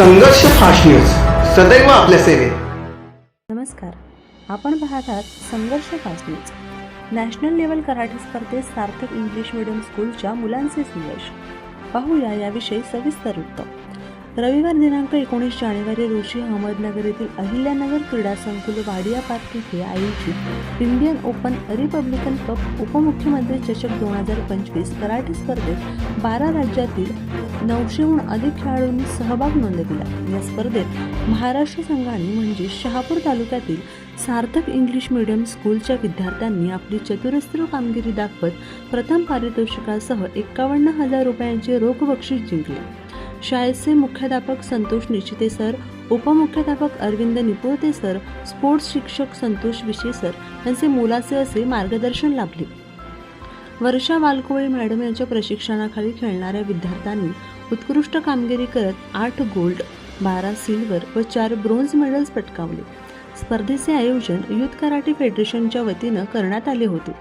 संघर्ष fast news. सदैव आपल्या सेवेत. नमस्कार. आपण पाहत आहात Sangharsh fast news. National level karate स्पर्धेत सार्थक इंग्लिश मीडियम स्कूलच्या मुलांचे संघर्ष. पाहूया याविषयी सविस्तर वृत्त. रविवार दिनांक एकोणीस जानेवारी रोजी अहमदनगर येथील अहिल्यानगर क्रीडा संकुल वाडिया पार्क येथे आयोजित इंडियन ओपन रिपब्लिकन कप उपमुख्यमंत्री चषक दोन हजार पंचवीस कराटे स्पर्धेत बारा राज्यातील नऊशेहून अधिक खेळाडूंनी सहभाग नोंदविला. या स्पर्धेत महाराष्ट्र संघाने म्हणजे शहापूर तालुक्यातील सार्थक इंग्लिश मीडियम स्कूलच्या विद्यार्थ्यांनी आपली चतुरस्त्र कामगिरी दाखवत प्रथम पारितोषिकासह एकावन्न हजार रुपयांचे रोख बक्षीस जिंकले. शाळेचे मुख्याध्यापक संतोष निचिते सर उपमुख्याध्यापक अरविंद निपुळते सर स्पोर्ट्स शिक्षक संतोष विशे सर यांचे मोलाचे असे मार्गदर्शन लाभले. वर्षा वालकोळी मॅडम यांच्या प्रशिक्षणाखाली खेळणाऱ्या विद्यार्थ्यांनी उत्कृष्ट कामगिरी करत आठ गोल्ड बारा सिल्वर व चार ब्रोन्झ मेडल्स पटकावले. स्पर्धेचे आयोजन युथ कराटे फेडरेशनच्या वतीनं करण्यात आले होते.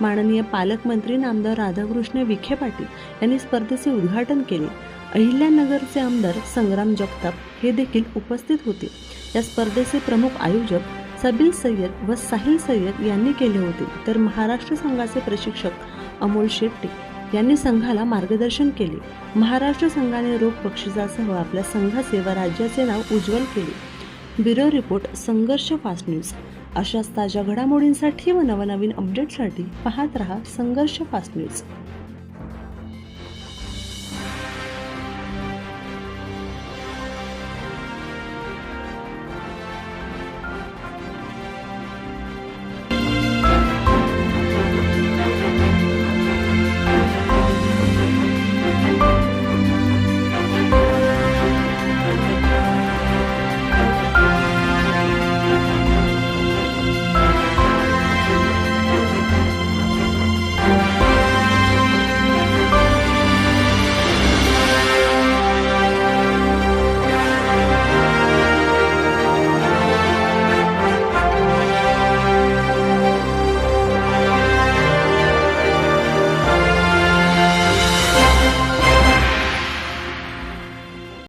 माननीय पालकमंत्री नामदार राधाकृष्ण विखे पाटील यांनी स्पर्धेचे उद्घाटन केले. अहिल्यानगरचे आमदार संग्राम जगताप हे देखील उपस्थित होते. या स्पर्धेचे प्रमुख आयोजक सबील सय्यद व साहिल सय्यद यांनी केले होते. तर महाराष्ट्र संघाचे प्रशिक्षक अमोल शेट्टी यांनी संघाला मार्गदर्शन केले. महाराष्ट्र संघाने रोख बक्षिसासह आपल्या संघाचे व राज्याचे नाव उज्ज्वल केले. Bureau report Sangharsh fast news. अशाच ताज्या घडामोडींसाठी व नवनवीन अपडेटसाठी पाहत रहा संघर्ष फास्ट न्यूज.